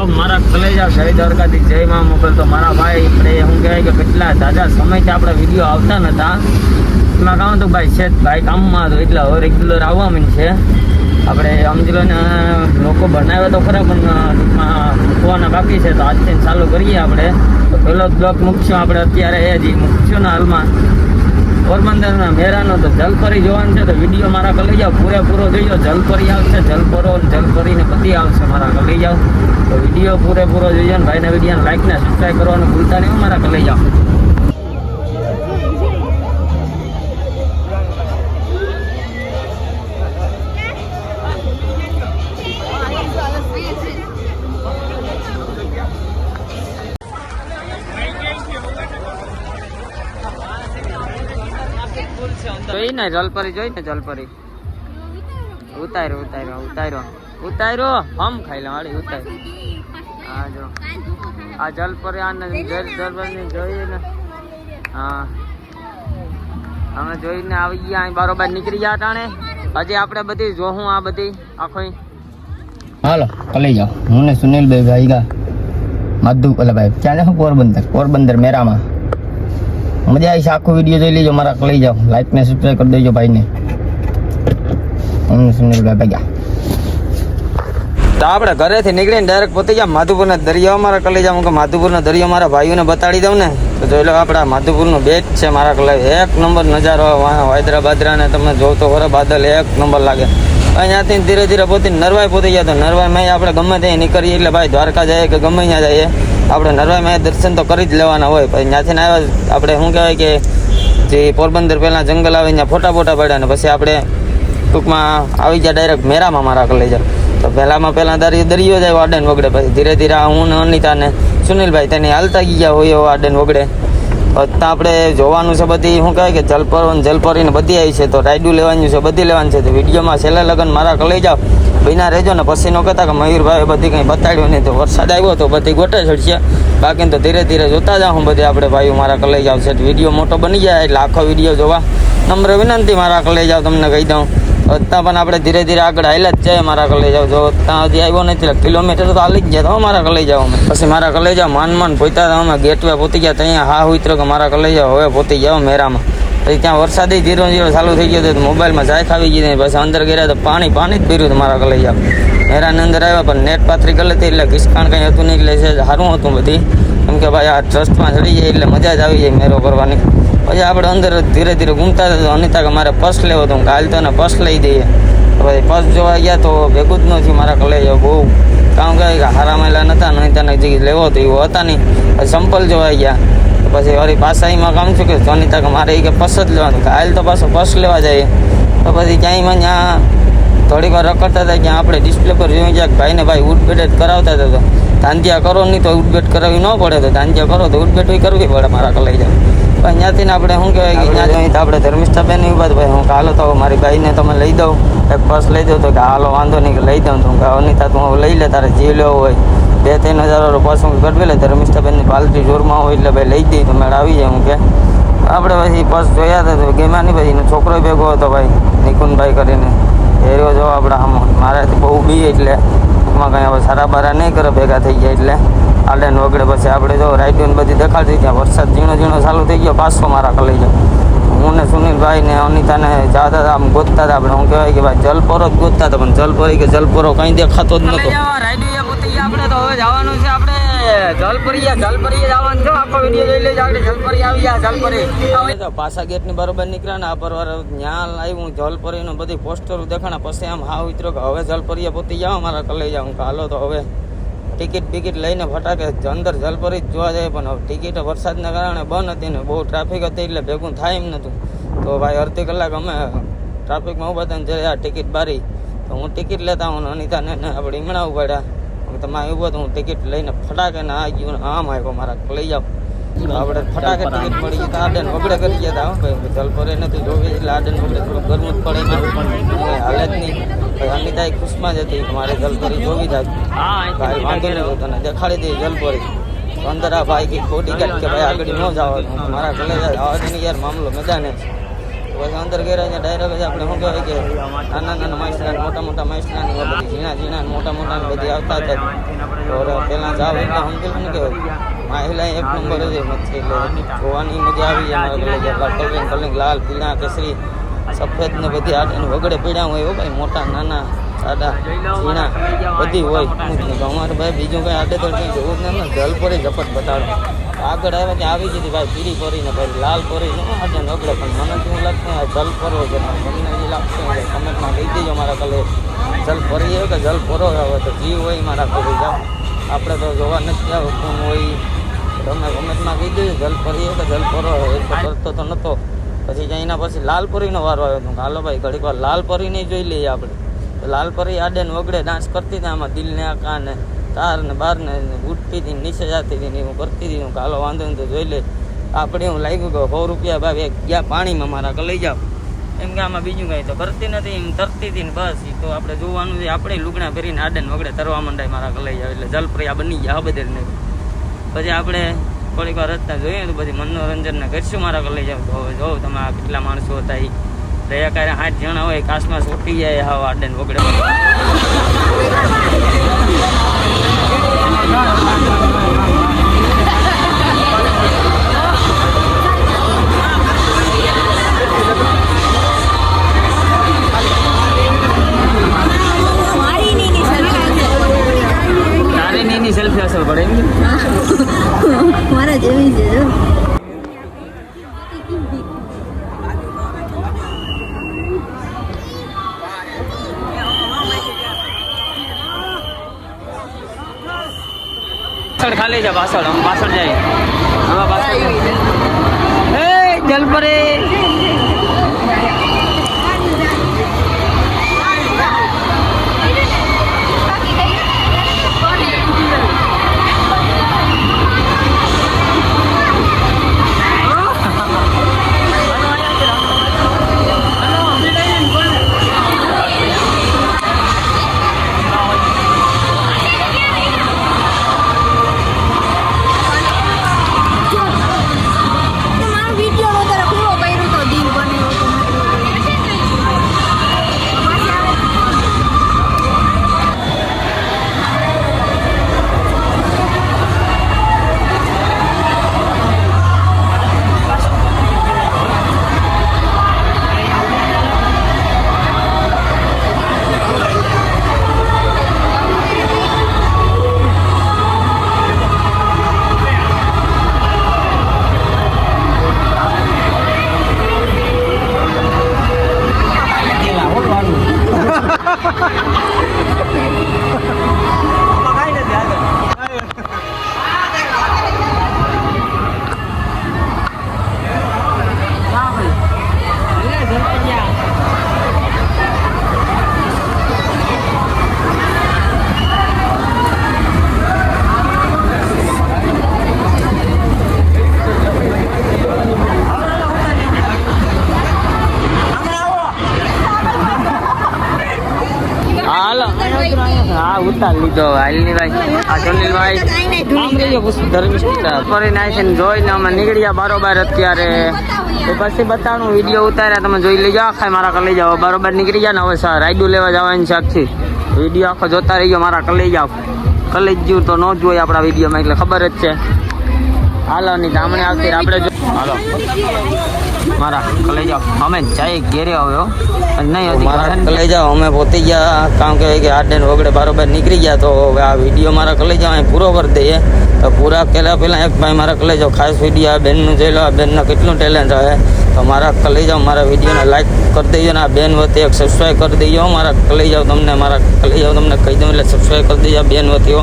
તો મારા કલેજા શહીદ દ્વારકાથી જય માં મોકલ તો મારા ભાઈ આપણે શું કહેવાય કે કેટલા તાજા સમયથી આપણે વીડિયો આવતા નતા. એમાં કામ તો ભાઈ છે ભાઈ કામમાં હતો, એટલે રેગ્યુલર આવવા મીન છે. આપણે સમજી લો ને લોકો બનાવ્યા તો ખરા, પણ ટૂંકમાં મૂકવાના બાકી છે, તો આજથી ચાલુ કરીએ આપણે. તો પહેલો બ્લોક મૂકશું આપણે, અત્યારે એ જ મૂકશું ને હાલમાં. પોરબંદરના મેરાનો તો જલપરી જોવાનું છે, તો વીડિયો મારા કરી જાઓ. પૂરેપૂરો જોઈજો જલપરી આવશે, જલપરો જલપરીને બધી આવશે મારા કરી જાઓ. તો વીડિયો પૂરેપૂરો જોઈજો ને ભાઈને વિડીયોને લાઈક ને સબસ્ક્રાઈબ કરવાનું ભૂલતા નહીં મારા કરી જાઓ. જોઈ ને, જલપરી જોઈ ને, જલપરી. ઉતાર્યો ઉતાર્યો ઉતાર્યો. ઉતાર્યો. હમ ખાઈ લે વાળી, ઉતાર્યો. હા જો. આ જલપરી આને જલ જલપરી જોઈએ ને હા. અમે જોઈને આવી ગયા, અહીં બરોબર નીકળી ગયા તાણે હજી આપણે બધી જોહું આ બધી, આખો હાલો કલી જાઓ. હું ને સુનિલભાઈ ભાઈ ગા માધુ, ઓલા ભાઈ ક્યાં જાઉં પોરબંદર? પોરબંદર મેરામાં મજા આવી છે. આખો વીડિયો જોઈ લેજો, મારા લઈ જાઓ. લાઈક ને સબસ્ક્રાઈબ કરી દેજો ભાઈને. હું સુનિલભાઈ ભાઈ તો આપણે ઘરેથી નીકળીને ડાયરેક્ટ પહોંચી ગયા માધુપુરના દરિયા મારા કલેજા હું કે માધુપુરના દરિયો મારા ભાઈઓને બતાડી દઉં ને, તો જોઈ લો આપણા માધુપુરનું બેચ છે મારા કલે એક નંબર નજારો હૈદરાબાદરા ને તમે જોવ તો વર બાદલ એક નંબર લાગે. અહીંયાથી ધીરે ધીરે પોતે નરવાઈ પહોંચી ગયા તો નરવાઈમાં આપણે ગમે ત્યાં નીકળીએ એટલે ભાઈ દ્વારકા જાય કે ગમે ત્યાં જઈએ, આપણે નરવાઈમાં દર્શન તો કરી જ લેવાના હોય પછી ત્યાંથી આવ્યા આપણે શું કહેવાય કે જે પોરબંદર પહેલાં જંગલ આવે ત્યાં ફોટા ફોટા પડ્યા ને પછી આપણે ટૂંકમાં આવી જાય ડાયરેક્ટ મેરામાં મારા લઈ જાય તો પહેલામાં પહેલાં દરિયો દરિયો જાય આડન વગડે, પછી ધીરે ધીરે હું ને અનિતા ને સુનિલભાઈ તેની હાલતા ગયા હોય એવો આડન વગડે. ત્યાં આપણે જોવાનું છે બધી, શું કહે કે જલપરો ને જલપરી ને બધી આવી છે, તો રાયડું લેવાનું છે, બધી લેવાની છે. તો વિડીયોમાં છેલ્લે લગન મારા કલે જાઓ. બિના રહેજો ને, પછી નો કહેતા કે મયુરભાઈ બધી કંઈ બતાડ્યું નહીં. તો વરસાદ આવ્યો તો બધી ગોટે ચડશે બાકી તો ધીરે ધીરે જોતા જાઉં બધી આપણે ભાઈઓ મારા કલે જાવ છે વીડિયો મોટો બની જાય એટલે આખો વીડિયો જોવા. નમ્ર વિનંતી મારા કલે જાવ તમને કહી દઉં. ત્યાં પણ આપણે ધીરે ધીરે આગળ હાલ્યા જ જાય મારા કલે જાવ જો ત્યાં હજી આવ્યો નથી કિલોમીટર તો હાલી જ ગયા તો મારા કલે જાવ અમે. પછી મારા કલે જાવ માન માન પોતા અમે ગેટવે પોતી ગયા, ત્યાં હા ઉતરો કે મારા કલે જાવ હવે પોતી જાવ મેરામાં. પછી ત્યાં વરસાદ ધીરો ધીરો ચાલુ થઈ ગયો તો મોબાઈલમાં જાય ખાવી ગઈ પછી અંદર ગયા તો પાણી પાણી જ પીર્યું મારા કલે જાવ મેરાની અંદર આવ્યા પણ નેટ પાથરી કરી હતી, એટલે ઘિસકાણ કંઈ હતું નહીં, એટલે સારું હતું બધી. કેમ કે ભાઈ આ ટ્રસ્ટમાં ચડી જાય, એટલે મજા જ આવી જાય મેરો કરવાની પછી આપણે અંદર ધીરે ધીરે ઘૂમતા હતા તો અનિતા કે મારે પર્સ લેવો હતો. કાલ તો એને પર્સ લઈ દઈએ. પછી પર્સ જોવા ગયા તો ભેગું જ નથી મારા કલેજો બહુ કામ કહે કે હારા મેલા નતા, અનિતાને જે લેવો હતો એવો હતા નહીં. પછી સંપલ જોવા ગયા. પછી વળી પાસાઈમાં કામ છું કે અનિતા કે મારે એ કે પર્સ જ લેવાનું કાલ તો પાછો પર્સ લેવા જઈએ તો પછી ક્યાંય ત્યાં થોડીક વાર રખડતા હતા ત્યાં આપણે ડિસ્પ્લે પર જોઈ ગયા ભાઈને ભાઈ ઉડબેટ કરાવતા હતા તો. ધાંધિયા કરો નહીં તો ઉડબેટ કરાવી ન પડે તો. ધાંધિયા કરો તો ઉડબેટ કરવી પડે મારા કલાઈ ત્યાંથી ને આપણે શું કહેવાય કે અહીંયાથી આપણે તો આપણે એવું વાત ભાઈ. હું કાલો હાલો તો મારી ભાઈને તમે લઈ દઉં એક પર્સ લઈ દઉં તો કે હાલો વાંધો નહીં કે લઈ દઉં તો. કે અનિતા તું હું લઈ લે તારે જે લેવો હોય. બે ત્રણ હજાર વાળો પર્સ હું ગઢવી લે ધર્મિષ્ઠાબેનની પાલટી જોરમાં હોય એટલે ભાઈ લઈ દઈ તો મેળ આવી જાય હું કે આપણે પછી પર્સ જોયા હતા તો ગેમ્યા નહીં પછી એનો છોકરો ભેગો હતો ભાઈ નિકુંજભાઈ કરીને. એરિયો જો આપણે આમ મારે બહુ બી એટલે. ટૂંકમાં કંઈ હવે સારા બારા નહીં કરે ભેગા થઈ ગયા એટલે. આડે નોગડે પછી આપણે જો રાઈડું બધી દેખાડતી ત્યાં વરસાદ ઝીણો ઝીણો ચાલુ થઈ ગયો પાછો મારા કલાઈ જાય હું ને સુનિલભાઈ ને અનિતાને જતા હતા આમ ગોતતા હતા આપણે. હું કહેવાય કે ભાઈ જલપરો જ ગોતતા હતા પણ જલપરી કે જલપરો કંઈ દેખાતો જ નતો. આપણે તો હવે જવાનું છે આપણે જલપરીયા જલપરીયા જવાનું છે. આખો વીડિયો જોઈ લેજો આપણે જલપરી આવી ગયા જલપરી. તો પાછા ગેટની બરોબર નીકળ્યા ને આ પરવાર ત્યાં આવ્યું જલપરીનું બધી પોસ્ટરો દેખાણા પછી આમ હા ઉતરો કે હવે જલપરિયા પોતી જાવ મારા કલે જાઉં. હાલો તો હવે ટિકિટ ટિકિટ લઈને ફટાકે અંદર જલપરી જોવા જાય, પણ ટિકિટ વરસાદના કારણે બંધ હતી ને બહુ ટ્રાફિક હતી એટલે ભેગું થાય એમ નહોતું. તો ભાઈ અડધી કલાક અમે ટ્રાફિકમાં ઊભા થઈને જઈએ આ ટિકિટ બારી, તો હું ટિકિટ લેતા હું અનિતાને આપણે ઈમણા ઉભાડ્યા તમે આવ્યું તો હું ટિકિટ લઈને ફટાકે ને આ ગયું આમ આવ્યો મારા, લઈ જાઓ. આપણે ફટાકે ટિકિટ મળી ગઈ તો આડન વગડે કરી ગયા હતા હો ભાઈ. જલપરે નથી જોવી એટલે આડન વગડે થોડું ગરમ જ પડે ને હાલે જ નહીં. ભાઈ અનિતા એ ખુશમાં જ હતી કે મારે જલપરી જોવી જ હતી. ભાઈ વાંધો નહીં તને દેખાડી દઈ જલપરી. તો અંદર આ ભાઈ કે ખોટી કાઢ કે ભાઈ આગળ ન જવાનું મારા કલે જવા દે ને યાર મામલો મેદાને છે. પછી અંદર ગયા ત્યાં ડાયરેક્ટ જ આપણે શું કહેવાય કે નાના નાના માઇસના મોટા મોટા માઇસના ને એવા બધી ઝીણા ઝીણા ને મોટા મોટા ને બધી આવતા હતા. તો હવે પહેલાં જાવ એટલે સમજેલું ને કે માહિલા એક નંબર જ મચ્છી એટલે જોવાની મજા આવી જાય કલરિંગ કલરિંગ લાલ પીળા કેસરી સફેદ ને બધી વગડે પીડા હોય એવું ભાઈ મોટા નાના સાડા ઝીણા બધી હોય. હું. અમારે ભાઈ બીજું કંઈ આડે તો કંઈ જોવું જ નહીં જલ પર ઝપટ બતાડો. આગળ આવે કે આવી જતી ભાઈ પીળી પરી ને ભાઈ લાલ પરી ને આટે નગડે પણ મને શું લાગતું આ જલ પરો છે તમને એ લાગતું કમેન્ટમાં કહી દેજો મારા કલે. જલ પરી હોય કે જલ પરો આવે તો જીવ હોય મારા કરી જાઓ. આપણે તો જોવા નથી આવતું હોય તમે ગમેતમાં કીધું જલપરી કે જલ પરો હોય એ તો કરતો તો નહોતો પછી ત્યાં એના પછી લાલ પરીનો વારો આવ્યો હતો. હાલો ભાઈ ઘડીક વાર નહીં જોઈ લઈએ આપણે. લાલપરી લાલ પરી આડે ને વગડે ડાન્સ કરતી હતી આમાં દિલને આ કાને તાર ને બાર ને ઉઠતી હતી ને નીચે જતી હતી ને હું કરતી હતી. હું કાલો વાંધો નહીં તો જોઈ લે. આપણે હું લાગ્યું કે સો રૂપિયા ભાઈ એક ગયા પાણીમાં મારા કે લઈ જાઓ. એમ કે આમાં બીજું કાંઈ તો કરતી નથી એમ તરતી હતી ને બસ. ઈ તો આપણે જોવાનું છે આપણે લુગડા પહેરીને આડે ને વગડે તરવા માંડાય મારા કે લઈ જાવ એટલે જલપ્રિયા બની ગયા બધે ને પછી આપણે થોડીક વાર રસ્તા જોઈએ તો પછી મનોરંજન કરશું મારા લઈ જાવ તો હવે જોઉં તમે કેટલા માણસો હતા એ રહ્યા કારે આઠ જણા હોય, કાશમાં સોટી જાય હાવ આડે વગડે. પાછળ ખાલી છે પાછળ પાછળ જાય. હવે પાછળ એ જલપરે. હા ઉતાર લીધો હાલની ભાઈ આ સુનિલ ભાઈ જોઈને અમે નીકળ્યા બારોબાર અત્યારે એ પછી બતાવું વીડિયો ઉતાર્યા તમે જોઈ લેજો આખા મારા કલે જાઓ બારોબાર નીકળી ગયા ને હવે સર રાઈડું લેવા જવાની છે વીડિયો આખો જોતા રહીજો મારા કલે જાઓ કલે જ તો ન જોઈ આપણા વિડીયોમાં એટલે ખબર જ છે હાલો ની ધામણી આવતી આપણે હાલો મારા કલે જાઓ. અમે જાય ઘેરે આવ્યો નહીં મારા કલે જાઓ. અમે પહોંચી ગયા. કામ કે કે આઠ ને વગડે બારોબાર નીકળી ગયા તો હવે આ વીડિયો મારા કલેજા અહીં પૂરો કરી દઈએ. તો પૂરા કર્યા પહેલાં એક ભાઈ મારા કલે જાઓ. ખાસ વીડિયો આ બેનનું જોઈ લો. આ બેનનો કેટલું ટેલેન્ટ આવે. તો મારા કલે જાઓ મારા વિડીયોને લાઈક કરી દેજો ને આ બેન વતી એક સબસ્ક્રાઈબ કરી દેજો. મારા કલે જાઓ તમને મારા કલે જાઓ તમને કહી દઉં એટલે સબસ્ક્રાઈબ કરી દેજો બેન વતીઓ.